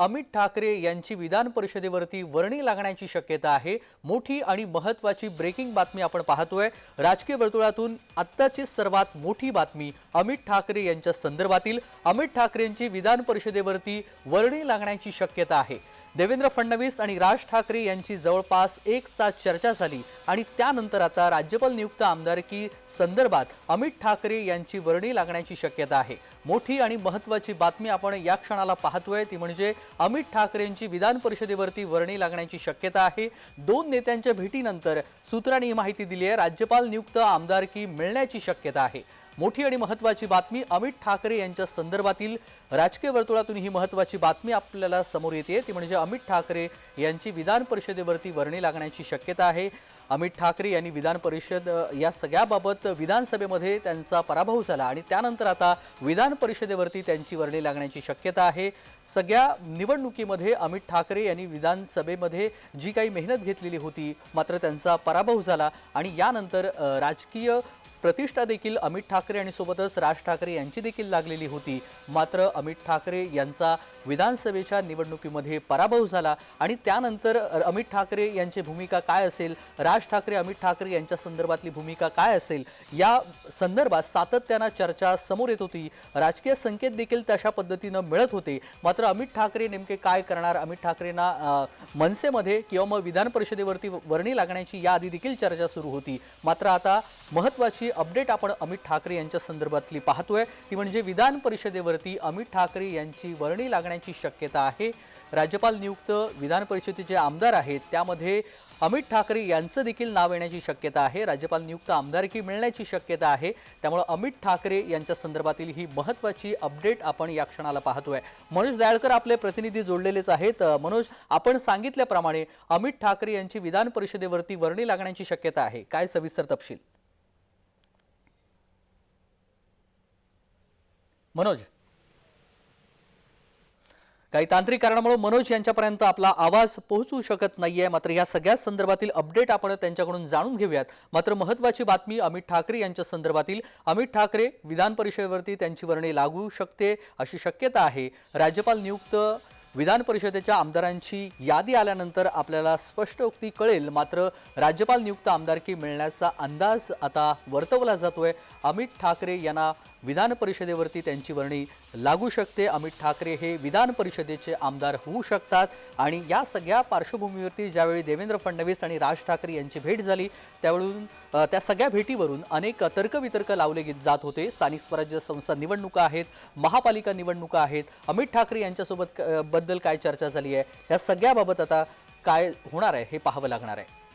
अमित ठाकरे यांची विधान परिषदेवरती वर्णी लागण्याची शक्यता आहे. मोठी आणि महत्वाची ब्रेकिंग बातमी आपण पाहतोय. राजकीय वर्तुळातून आत्ताची सर्वात मोठी बातमी अमित ठाकरे यांच्या संदर्भातील. अमित ठाकरेंची विधान परिषदेवरती वर्णी लागण्याची शक्यता आहे. देवेंद्र फडणवीस आणि राज ठाकरे यांची जवळपास एक तास चर्चा झाली आणि त्यानंतर आता राज्यपाल नियुक्त आमदारकी संदर्भात अमित ठाकरे यांची वर्णी लागण्याची शक्यता आहे. मोठी आणि महत्त्वाची बातमी आपण या क्षणाला पाहतोय ती म्हणजे अमित ठाकरेंची विधान परिषदेवरती वर्णी लागण्याची शक्यता आहे. दोन नेत्यांच्या भेटीनंतर सूत्रांनी ही माहिती दिली आहे राज्यपाल नियुक्त आमदारकी मिळण्याची शक्यता आहे. मोठी आणि महत्त्वाची बातमी. अमित ठाकरे यांच्या संदर्भातील राजकीय वर्तुळातून ही महत्त्वाची बातमी आपल्याला समोर येते ती म्हणजे अमित ठाकरे यांची विधान परिषदेवरती वर्णी लागण्याची शक्यता आहे. अमित ठाकरे यांनी विधान परिषद या सगळ्याबाबत विधानसभेमध्ये त्यांचा पराभव झाला आणि त्यानंतर आता विधान परिषदेवरती त्यांची वर्णी लागण्याची शक्यता आहे. सगळ्या निवडणुकीमध्ये अमित ठाकरे यांनी विधानसभेमध्ये जी काही मेहनत घेतलेली होती मात्र त्यांचा पराभव झाला आणि यानंतर राजकीय प्रतिष्ठा देखील अमित ठाकरे आणि सोबतच राज ठाकरे यांची देखील लागलेली होती. मात्र अमित ठाकरे यांचा विधानसभेच्या निवडणुकीमध्ये पराभव झाला आणि त्यानंतर अमित ठाकरे यांची भूमिका काय असेल राज ठाकरे अमित ठाकरे यांच्या संदर्भातली भूमिका काय असेल या संदर्भात सातत्यानं चर्चा समोर येत होती. राजकीय संकेत देखील तशा पद्धतीनं मिळत होते. मात्र अमित ठाकरे नेमके काय करणार अमित ठाकरेंना मनसेमध्ये किंवा मग विधान परिषदेवरती वर्णी लागण्याची याआधी देखील चर्चा सुरू होती. मात्र आता महत्त्वाची अपडेट आपण अमित ठाकरे यांच्या संदर्भातली पाहतोय. ती म्हणजे विधान परिषदेवरती अमित ठाकरे यांची वर्णी लागण्याची शक्यता आहे. राज्यपाल नियुक्त विधान परिषदेचे आमदार आहेत. त्यामध्ये अमित ठाकरे यांचं देखील नाव येण्याची शक्यता आहे. राज्यपाल नियुक्त आमदारकी मिळण्याची शक्यता आहे. त्यामुळे अमित ठाकरे यांच्या संदर्भातील ही महत्त्वाची अपडेट आपण या क्षणाला पाहतोय. मनोज दयाळकर आपले प्रतिनिधी जोडलेलेच आहेत. मनोज आपण सांगितल्याप्रमाणे अमित ठाकरे यांची विधान परिषदेवरती वर्णी लागण्याची शक्यता आहे. काय सविस्तर तपशील? मनोज. काही तांत्रिक कारणामुळे मनोज यांच्यापर्यंत आपला आवाज पोहोचू शकत नाहीये. मात्र या सगळ्या संदर्भातील अपडेट आपण त्यांच्याकडून जाणून घेऊयात. मात्र महत्वाची बातमी अमित ठाकरे यांच्या संदर्भातील. अमित ठाकरे विधान परिषदेवरती त्यांची वर्णी लागू शकते अशी शक्यता आहे. राज्यपाल नियुक्त विधान परिषदेच्या आमदारांची यादी आल्यानंतर आपल्याला स्पष्ट उक्ती कळेल. मात्र राज्यपाल नियुक्त आमदारकी मिळण्याचा अंदाज आता वर्तवला जातोय. अमित ठाकरे यांना विधान परिषदेवरती त्यांची वर्णी लागू शकते. अमित ठाकरे हे विधान परिषदेचे आमदार होऊ शकतात आणि या सगळ्या पार्श्वभूमीवरती ज्यावेळी देवेंद्र फडणवीस आणि राज ठाकरे यांची भेट झाली त्यावेळून त्या सगळ्या भेटीवरून अनेक तर्कवितर्क लावले जात होते. स्थानिक स्वराज्य संस्था निवडणुका आहेत महापालिका निवडणुका आहेत. अमित ठाकरे यांच्यासोबत क- बद्दल काय चर्चा झाली आहे? ह्या सगळ्याबाबत आता काय होणार आहे हे पाहावं लागणार आहे.